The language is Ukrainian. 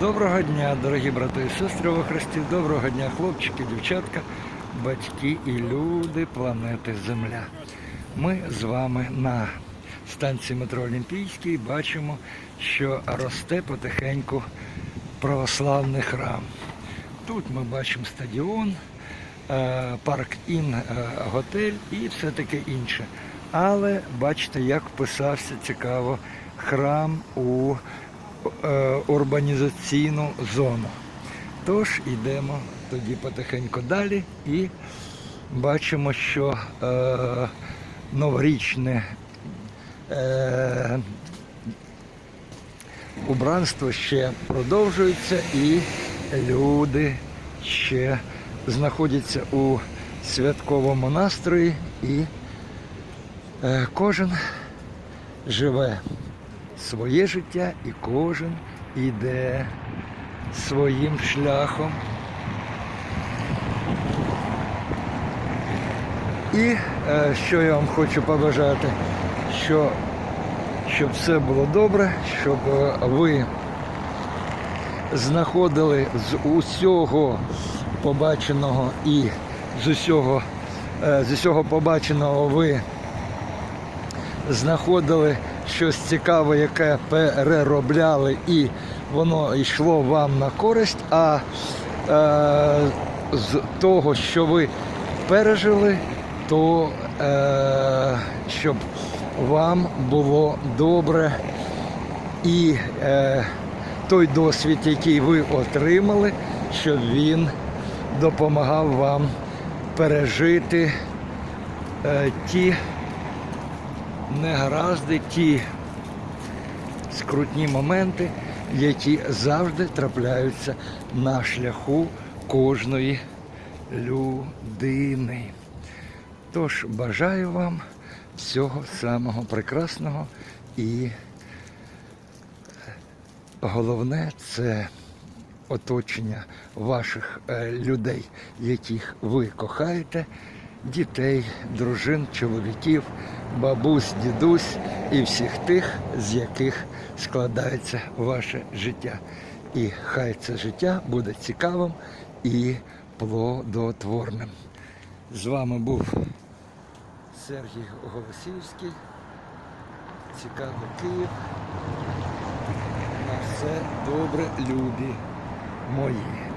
Доброго дня, дорогі брати і сестри во Христі, доброго дня, хлопчики, дівчатка, батьки і люди планети Земля. Ми з вами на станції метро Олімпійський бачимо, що росте потихеньку православний храм. Тут ми бачимо стадіон, е, парк Ін, е, готель і все таке інше. Але бачите, як вписався цікаво храм у урбанізаційну зону. Тож йдемо тоді потихеньку далі і бачимо, що е, новорічне е, убранство ще продовжується і люди ще знаходяться у святковому настрої і е, кожен живе своє життя і кожен іде своїм шляхом. І е, що я вам хочу побажати, що щоб все було добре, щоб е, ви знаходили з усього побаченого і з усього, е, з усього побаченого ви знаходили щось цікаве, яке переробляли, і воно йшло вам на користь, а е, з того, що ви пережили, то е, щоб вам було добре. І е, той досвід, який ви отримали, щоб він допомагав вам пережити е, ті негаразди, ті скрутні моменти, які завжди трапляються на шляху кожної людини. Тож бажаю вам всього самого прекрасного і головне це оточення ваших е, людей, яких ви кохаєте, дітей, дружин, чоловіків, бабусь, дідусь і всіх тих, з яких складається ваше життя. І хай це життя буде цікавим і плодотворним. З вами був Сергій Голосіївський. Цікавий Київ. На все добре, любі мої.